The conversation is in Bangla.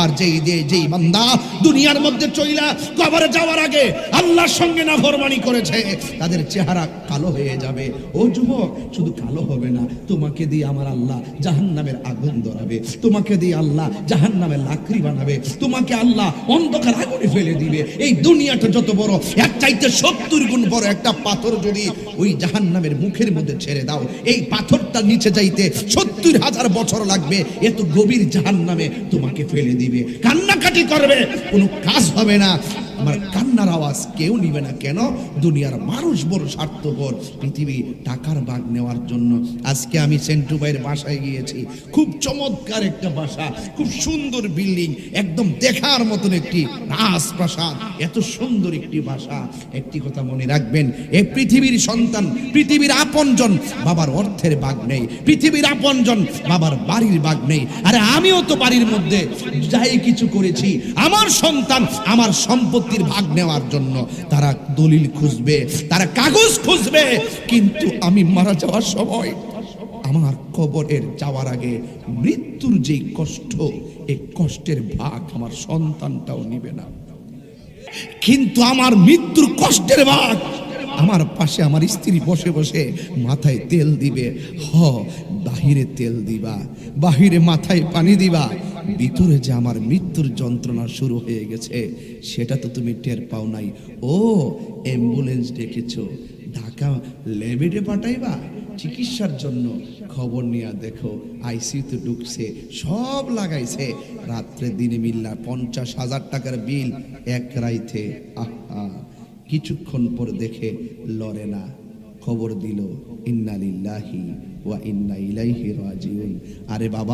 আর যেই দে, যেই বান্দা দুনিয়ার মধ্যে চইলা কবরে যাওয়ার আগে আল্লাহর সঙ্গে না ফরমানি করেছে, তাদের চেহারা কালো হয়ে যাবে। ও যুবক, শুধু কালো হবে না, তোমাকে দিয়ে আমার আল্লাহ জাহান্নামের আগুন ধরাবে, তোমাকে দিয়ে আল্লাহ জাহান্নামের লাকড়ি বানাবে, তোমাকে আল্লাহ অন্ধকার আগুনে ফেলে দিবে। এই দুনিয়াটা যত বড়, এক চাইতে সত্তর গুণ বড় একটা পাথর যদি ওই জাহান্নামের মুখের মধ্যে ছেড়ে দাও, এই পাথরটা নিচে যাইতে সত্তর হাজার বছর লাগবে, এত গভীর জাহান্নামে তোমাকে ফেলে দিবে। কান্নাকাটি করবে কোনো কাজ হবে না। আমার কান্নার আওয়াজ কেউ নিবে না। কেন? দুনিয়ার মানুষ বড় স্বার্থপর। পৃথিবী টাকার বাঘ নেওয়ার জন্য। আজকে আমি সেন্টু ভাইয়ের বাসায় গিয়েছি। খুব চমৎকার একটা বাসা। খুব সুন্দর বিল্ডিং। একদম দেখার মতন একটি রাজপ্রাসাদ। এত সুন্দর একটি বাসা। একটি কথা মনে রাখবেন এই পৃথিবীর সন্তান, পৃথিবীর আপনজন বাবার অর্থের বাঘ নেই। পৃথিবীর আপনজন বাবার বাড়ির বাঘ নেই। আরে আমিও তো বাড়ির মধ্যে যাই কিছু করেছি। আমার সন্তান আমার সম্পত্তির ভাগ নেওয়ার জন্য তারা দলিল খুঁজবে, তারা কাগজ খুঁজবে। কিন্তু আমি মারা যাওয়ার সময় আমার কবরের যাওয়ার আগে মৃত্যুর যেই কষ্ট, এই কষ্টের ভাগ আমার সন্তানটাও নিবে না। কিন্তু আমার মৃত্যুর কষ্টের ভাগ আমার পাশে আমার স্ত্রী বসে বসে মাথায় তেল দিবে। হ, বাহিরে তেল দিবা, বাহিরে মাথায় পানি দিবা। ভিতরে যে আমার মৃত্যুর যন্ত্রণা শুরু হয়ে গেছে, সেটা তো তুমি টের পাও নাই। ও, অ্যাম্বুলেন্স ডেকেছো। ঢাকা লেবেডে পাঠাইবা? চিকিৎসার জন্য খবর নিয়ে দেখো, আইসিইউতে ঢুকছে, সব লাগাইছে। রাত্রে দিনে মিল্লা পঞ্চাশ হাজার টাকার বিল এক রাইতে। আহা, কিছুক্ষণ পর দেখে লড়ে না খবর দিল ইন্নালিল্লাহি ওয়া ইন্না ইলাইহি রাজিউন। আরে বাবা।